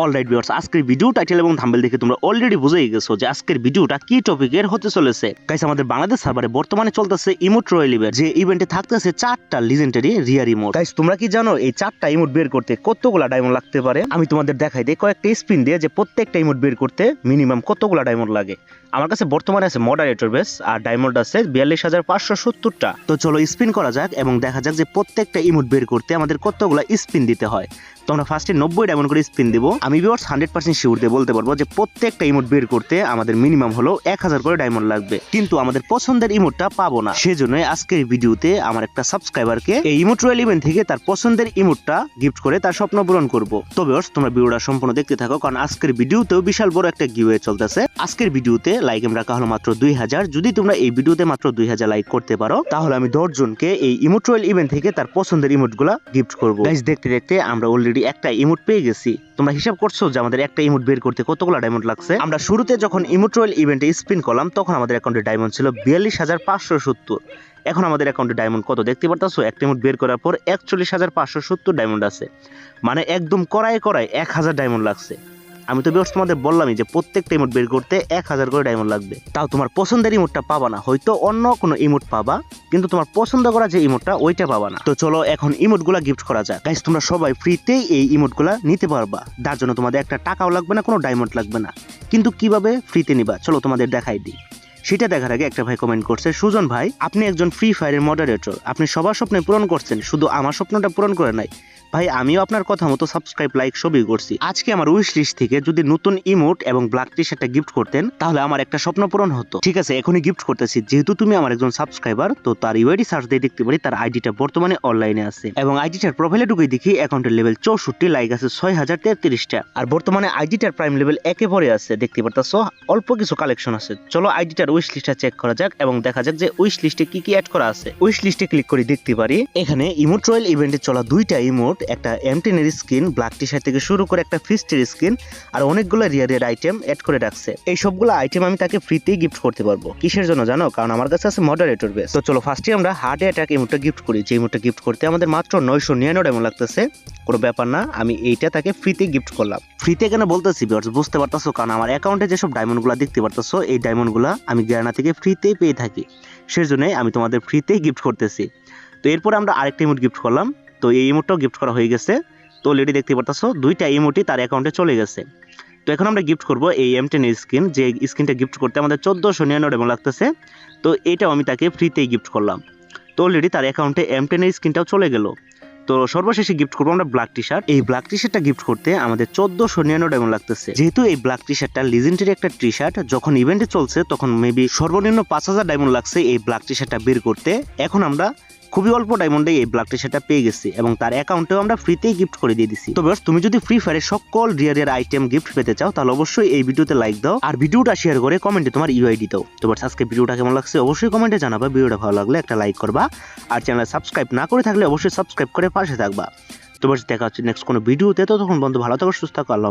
Alright viewers আজকের video title এবং thumbnail দেখে তোমরা অলরেডি বুঝেই গেছো যে আজকের ভিডিওটা কি টপিকের হতে চলেছে। গাইস আমাদের বাংলাদেশ সার্ভারে বর্তমানে চলতেছে ইমোট রয়্যাল ইভেন্ট যে ইভেন্টে থাকতেছে চারটা লিজেন্ডারি রিয়ার ইমোট গাইস তোমরা কি জানো এই চারটা ইমোট বের করতে কতগুলা ডায়মন্ড লাগতে পারে? আমি তোমাদের দেখাই দিই কয়েকটা স্পিন দিয়ে যে প্রত্যেকটা ইমোট বের করতে মিনিমাম কতগুলা ডায়মন্ড লাগে। আমার কাছে বর্তমানে আছে মডারেটর বেস আর ডায়মন্ড আছে বিয়াল্লিশ হাজার পাঁচশো সত্তরটা। তো চলো স্পিন করা যাক এবং দেখা যাক যে প্রত্যেকটা ইমোট বের করতে আমাদের কতগুলা স্পিন দিতে হয়। তো আমরা ফার্স্টে নব্বই ডায়মন্ড করে স্পিন দিব। আমি ভিউয়ার্স হান্ড্রেড পার্সেন্ট শিওর দিয়ে বলতে পারব যে প্রত্যেকটা ইমোট বের করতে আমাদের মিনিমাম হলো এক হাজার করে ডায়মন্ড লাগবে। কিন্তু আমাদের পছন্দের ইমোটটা পাবো না। সেজন্য আজকের ভিডিওতে আমার একটা সাবস্ক্রাইবারকে এই ইমোট রয়্যাল ইভেন্ট থেকে তার পছন্দের ইমোটটা গিফট করে তার স্বপ্ন পূরণ করব। তবে তোমরা ভিডিওটা সম্পূর্ণ দেখতে থাকো, কারণ আজকের ভিডিওতেও বিশাল বড় একটা গিওয়ে চলতেছে। আজকের ভিডিওতে লাইক এম রাখা হলো মাত্র দুই হাজার। যদি তোমরা এই ভিডিওতে মাত্র দুই হাজার লাইক করতে পারো, তাহলে আমি দশ জনকে এই ইমোট রয়্যাল ইভেন্ট থেকে তার পছন্দের ইমোটগুলা গিফট করব দেখতে দেখতে আমরা অলরেডি একটা ইমোট পেয়ে গেছি। তোমরা হিসাব করছ যে আমাদের একটা ইমোট বের করতে কতগুলো ডায়মন্ড লাগছে? আমরা শুরুতে যখন ইমোট রয়েল ইভেন্টে স্পিন করলাম, তখন আমাদের অ্যাকাউন্টে ডায়মন্ড ছিল বিয়াল্লিশ হাজার পাঁচশো সত্তর। এখন আমাদের অ্যাকাউন্টে ডায়মন্ড কত দেখতে পারতাছো? একটা ইমোট বের করার পর একচল্লিশ হাজার পাঁচশো সত্তর ডায়মন্ড আছে। মানে একদম করায় করায় এক হাজার ডায়মন্ড লাগছে। আমি তো বিয়ার্স তোমাদের বললামই যে প্রত্যেকটা ইমোট বের করতে এক হাজার করে ডায়মন্ড লাগবে। তাও তোমার পছন্দের ইমোটটা পাবা না, হয়তো অন্য কোনো ইমোট পাবা, কিন্তু তোমার পছন্দ করা যে ইমোটটা ওইটা পাবা না। তো চলো এখন ইমোটগুলা গিফট করা যাক। গাইস তোমরা সবাই ফ্রিতেই এই ইমোটগুলা নিতে পারবা। তার জন্য তোমাদের একটা টাকাও লাগবে না, কোনো ডায়মন্ড লাগবে না। কিন্তু কীভাবে ফ্রিতে নিবা? চলো তোমাদের দেখাই দিই। সেটা দেখার আগে একটা ভাই কমেন্ট করছে, সুজন ভাই, আপনি একজন ফ্রি ফায়ারের মডারেটর আপনি সবার স্বপ্নে পূরণ করছেন, শুধু আমার স্বপ্নটা পূরণ করে নাই। ভাই, আমিও আপনার কথা মতো সাবস্ক্রাইব লাইক সবই করছি। আজকে আমার উইশ লিস্ট থেকে যদি নতুন ইমোট এবং ব্ল্যাক টি শার্টটা গিফট করতেন, তাহলে আমার একটা স্বপ্ন পূরণ হতো। ঠিক আছে, এখনই গিফট করতেছি। যেহেতু তুমি আমার একজন সাবস্ক্রাইবার তো তার ইউআইডি সার্চ দিয়ে দেখতে পারি, তার আইডিটা বর্তমানে অনলাইনে আছে। এবং আইডিটার প্রোফাইলে ঢুকে দেখি অ্যাকাউন্টের লেভেল চৌষট্টি লাইক আছে ছয় হাজার তেত্রিশটা। আর বর্তমানে আইডিটার প্রাইম লেভেল একে পরে আছে, দেখতে পারতাছো? অল্প কিছু কালেকশন আছে। চলো আইডিটার উইশ লিস্টটা চেক করা যাক এবং দেখা যাক যে উইশ লিস্টে কি কি অ্যাড করা আছে। উইশ লিস্টে ক্লিক করে দেখতে পারি, এখানে ইমোট রয়্যাল ইভেন্টে চলা দুইটা ইমোট একটা এমটেনের স্কিন ব্ল্যাক টি শার্ট থেকে শুরু করে একটা ফিস্টের স্কিন আর অনেকগুলো রিয়ারের আইটেম অ্যাড করে রাখছে। এই সবগুলো আইটেম আমি তাকে ফ্রিতেই গিফট করতে পারব। কিসের জন্য জানো? কারণ আমার কাছে আছে মডারেটর বেস তো চলো ফার্স্টে আমরা হার্ট অ্যাটাক ইমোটটা গিফট করি। যে ইমোটটা গিফট করতে আমাদের মাত্র নয়শো নিরানব্বই এমন লাগতেছে। কোনো ব্যাপার না, আমি এইটা তাকে ফ্রিতে গিফট করলাম। ফ্রিতে কেন বলতেছি বিয়ার্স বুঝতে পারতাছো? কারণ আমার অ্যাকাউন্টে যেসব ডায়মন্ডগুলো দেখতে পারতাছো, এই ডায়মন্ডগুলো আমি গ্যারানা থেকে ফ্রিতেই পেয়ে থাকি। সেই জন্যই আমি তোমাদের ফ্রিতেই গিফট করতেছি। তো এরপর আমরা আরেকটা ইমোট গিফট করলাম। তো এই ইমোটটাও গিফট করা হয়ে গেছে। তো অলরেডি দেখতে পারতাছো, দুইটা ইমোটই তার অ্যাকাউন্টে চলে গেছে। তো এখন আমরা গিফট করব এই এম টেন স্ক্রিন যে স্ক্রিনটা গিফট করতে আমাদের চোদ্দোশো নিরানব্বই লাগতেছে। তো এটাও আমি তাকে ফ্রিতেই গিফট করলাম। তো অলরেডি তার অ্যাকাউন্টে এম টেনের স্ক্রিনটাও চলে গেল। তো সর্বশেষে গিফট করব আমরা ব্ল্যাক টি শার্ট এই ব্ল্যাক টি শার্টটা গিফট করতে আমাদের চোদ্দোশো নিরানব্বই এমন লাগতেছে। যেহেতু এই ব্ল্যাক টি শার্টটা লিজেন্ডারি একটা টি শার্ট যখন ইভেন্টে চলছে, তখন মেবি সর্বনিম্ন পাঁচ হাজার ডায়মন্ড লাগছে এই ব্ল্যাক টি শার্টটা বের করতে। এখন আমরা খুবই অল্প ডায়মন্ডে এই ব্ল্যাক টি শার্টটা পেয়ে গেছি এবং তার অ্যাকাউন্টেও আমরা ফ্রিতেই গিফট করে দিয়ে দিছি। তো বেশ তুমি যদি ফ্রি ফায়ারের সকল রিয়ারের আইটেম গিফট পেতে চাও, তাহলে অবশ্যই এই ভিডিওতে লাইক দাও আর ভিডিওটা শেয়ার করে কমেন্টে তোমার ইউআইডি দাও। তো বেশ আজকে ভিডিওটা কেমন লাগছে অবশ্যই কমেন্টে জানাবা, ভিডিওটা ভালো লাগলে একটা লাইক করবা আর চ্যানেল সাবস্ক্রাইব না করে থাকলে অবশ্যই সাবস্ক্রাইব করে পাশে থাকবা। তো বেশ দেখা হচ্ছে নেক্সট কোনো ভিডিওতে তখন বন্ধু ভালো থাকো, সুস্থ থাকো, আল্লাহ